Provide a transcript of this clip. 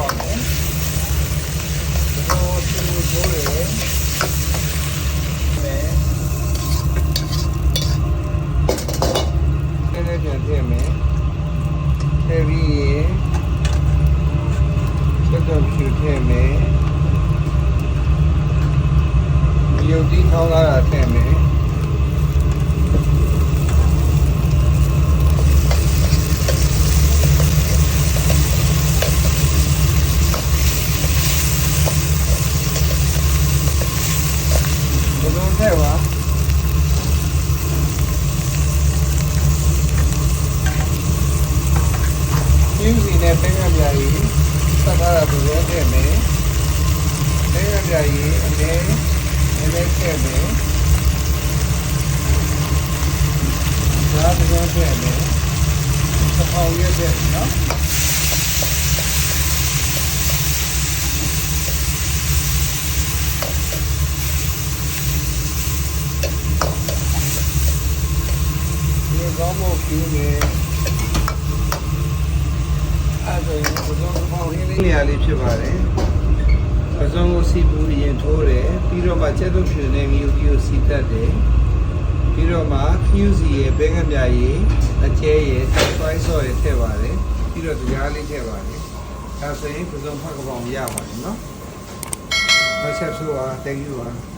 ပါမယ်။ဟိုချူချိုးတယ်မယ်။နည်းနည်းပြန်ထည့်မယ်။ထည့်ပြီးရင်စက်တော့ဖြူထည့်မယ်။မြုပ်တီးထောင်းလာတာထည့်မယ်။ ပြာကြီးသတ်ထားတာဘယ်လိုထည့်မလဲဘဲကပြာကြီးအလဲအလဲထည့်မယ်ဒါဘယ်လိုထည့်မလဲသဖောက်ရက်တဲ့နော်ဒီကောင်းဖို့ပြီးနေအဲ့ ဒါရင်ဘုံဖောက်ရင်းလေးနေရာလေးဖြစ်ပါတယ်ပဇွန်ကိုစီပူရင်ထိုးတယ်ပြီးတော့မှကျက်တို့ဖြူနေငယူကြီးကိုစီတက်တယ်ပြီးတော့မှခယူစီရဲ့ဘဲငမြရဲ့အကျဲရဲ့ဆွိုင်းဆော့ရဲ့ထည့်ပါတယ်ပြီးတော့ကြားလေးထည့်ပါတယ်ဒါဆိုရင်ပဇွန်ဖက်ကပောင်ရပါတယ်နော်နောက်ချက်ဆိုပါ thank you ပါ